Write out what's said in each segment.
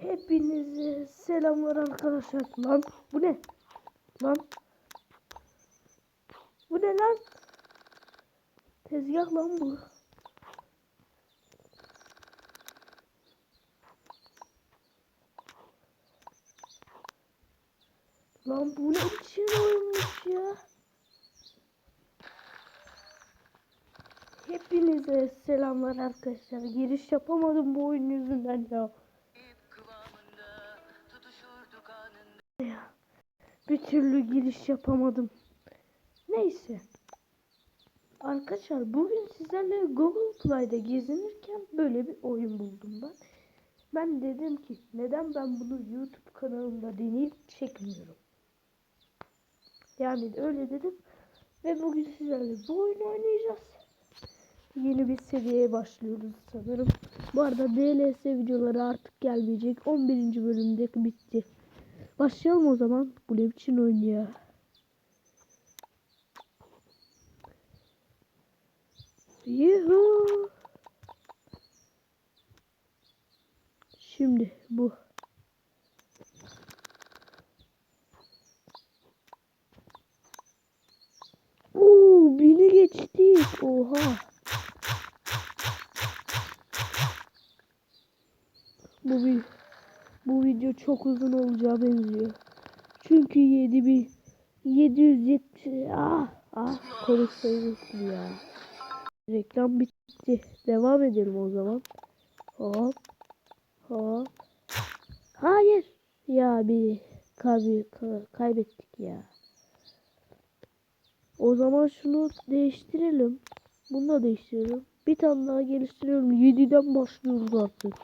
Hepinize selamlar arkadaşlar. Lan bu ne? Lan. Bu ne lan? Tezgah lan bu. Lan bu ne biçim oyunmuş ya? Hepinize selamlar arkadaşlar. Giriş yapamadım bu oyun yüzünden ya. Bir türlü giriş yapamadım. Neyse. Arkadaşlar bugün sizlerle Google Play'de gezinirken böyle bir oyun buldum ben. Ben dedim ki neden ben bunu YouTube kanalımda deneyip çekmiyorum. Yani öyle dedim. Ve bugün sizlerle bu oyunu oynayacağız. Yeni bir seviyeye başlıyoruz sanırım. Bu arada DLS videoları artık gelmeyecek. 11. bölümde bitti. Başlayalım o zaman. Bu ne biçim oyun. Şimdi bu. Oo, bini geçtik. Oha. Bu bir bu video çok uzun olacağı benziyor. Çünkü 7000 770 ah ah konuşmayı ya. Reklam bitti. Devam edelim o zaman. Hop. Hop. Hayır. Ya bir kaybı kaybettik ya. O zaman şunu değiştirelim. Bunu da değiştirelim. Bir tane daha geliştiriyorum. 7'den başlıyoruz artık.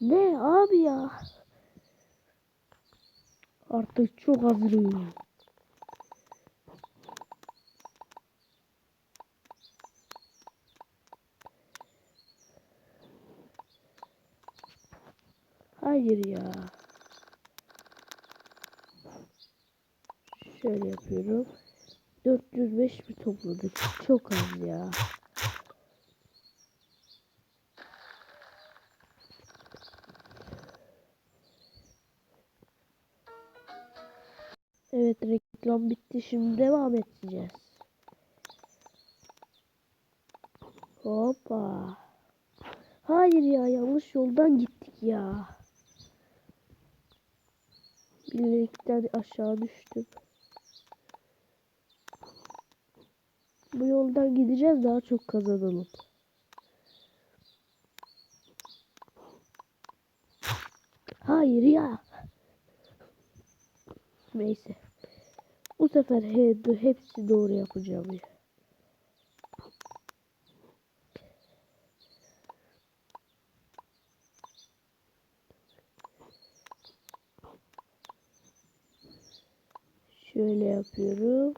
Ne abi ya? Artık çok hazırım. Hayır ya. Şöyle yapıyorum. 405 mi topladık? Çok az ya. Reklam bitti. Şimdi devam edeceğiz. Hoppa. Hayır ya yanlış yoldan gittik ya. Bilerekten aşağı düştüm. Bu yoldan gideceğiz daha çok kazanalım. Hayır ya. Neyse. Bu sefer he, hepsi doğru yapacağım ya. Şöyle yapıyorum.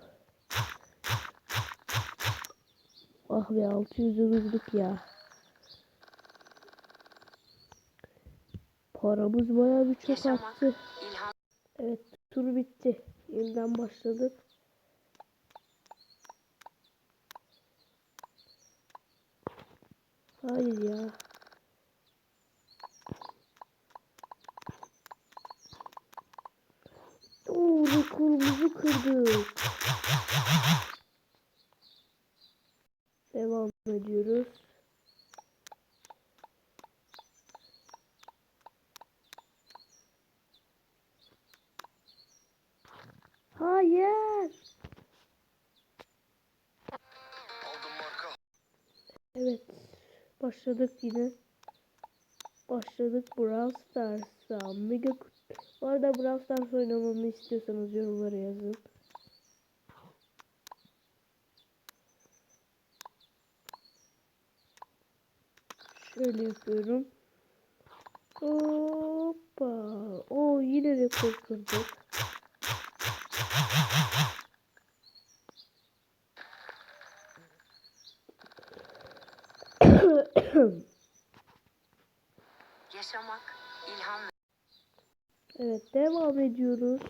Ah be 600'ü vurduk ya. Paramız bayağı bir çok arttı. Evet tur bitti. Yeniden başladık. Hayır ya. Oo rekorumuzu kırdık. Devam ediyoruz. Hayır. Evet. Başladık yine. Başladık Brawl Stars'a. Mega Bu arada Brawl Stars oynamamı istiyorsanız yorumlara yazın. Şöyle yapıyorum. Hoppa. O yine rekor kırdık. Yaşamak ilham. Evet devam ediyoruz.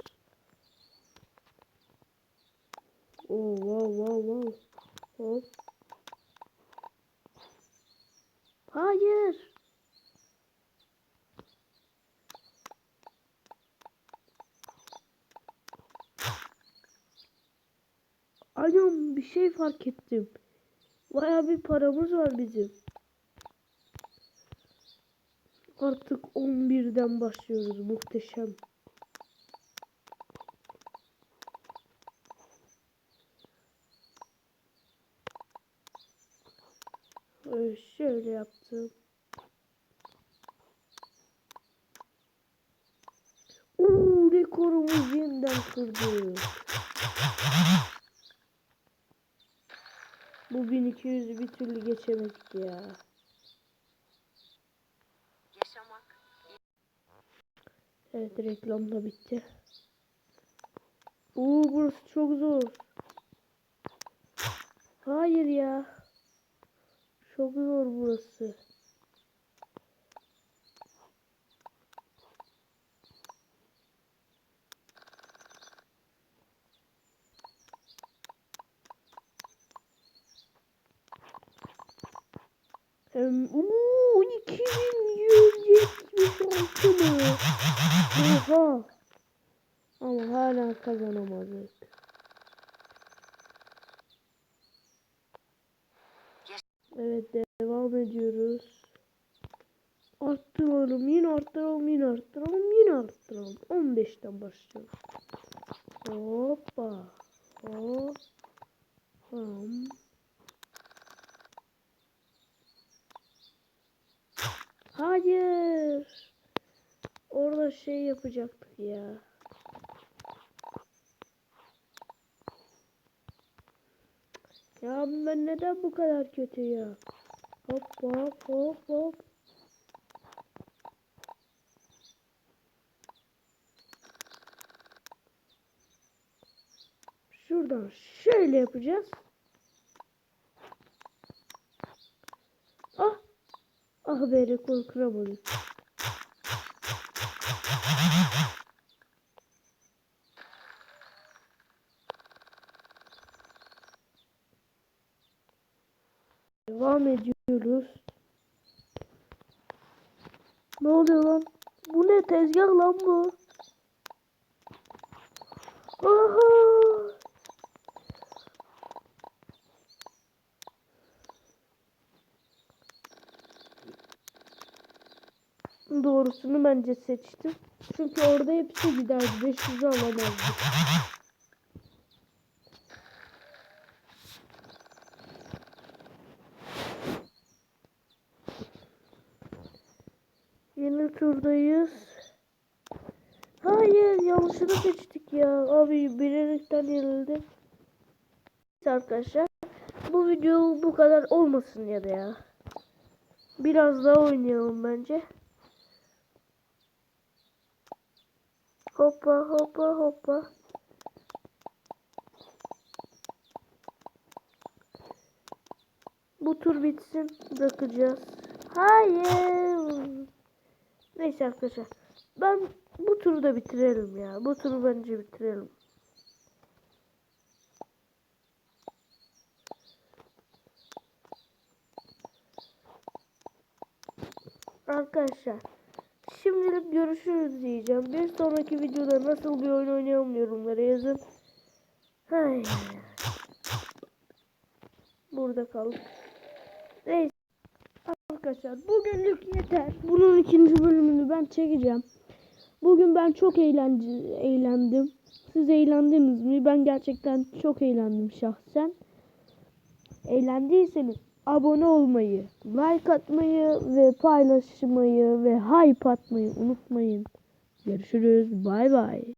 Oh wow wow wow. Hop. Hayır. Anam bir şey fark ettim. Baya bir paramız var bizim. Artık 11'den başlıyoruz. Muhteşem. Ee, şöyle yaptım. Uuu rekorumuzu yeniden kırdık. Bu 1200'ü bir türlü geçemedik ya. Evet reklam da bitti. Oo burası çok zor. Hayır ya. Çok zor burası. Hem uuu 2176 mı? Oha. Ama hala kazanamadık. Evet devam ediyoruz. Arttıralım yine arttıralım yine arttıralım yine arttıralım. 15'ten başlayalım. Hoppa. Hop. Hop. Hayır. Şey yapacaktık ya. Ya ben neden bu kadar kötü ya? Hop hop hop hop. Şuradan şöyle yapacağız. Ah. Ah be rekor Devam ediyoruz. Ne oluyor lan? Bu ne tezgah lan bu? Aha! Doğrusunu bence seçtim. Çünkü orada hepsi gider. 500'ü alamazdık. Yeni turdayız. Hayır yanlışını seçtik ya. Abi bilerekten yenildim. Arkadaşlar. Bu video bu kadar olmasın ya da ya. Biraz daha oynayalım bence. Hoppa hoppa hoppa. Bu tur bitsin bırakacağız. Hayır. Neyse arkadaşlar. Ben bu turu da bitirelim ya. Bu turu bence bitirelim. Arkadaşlar. Şimdilik görüşürüz diyeceğim. Bir sonraki videoda nasıl bir oyun oynayalım yorumlara yazın. Hay. Burada kaldık. Arkadaşlar bugünlük yeter. Bunun ikinci bölümünü ben çekeceğim. Bugün ben çok eğlence, eğlendim. Siz eğlendiniz mi? Ben gerçekten çok eğlendim şahsen. Eğlendiyseniz abone olmayı, like atmayı ve paylaşmayı ve hype atmayı unutmayın. Görüşürüz. Bay bay.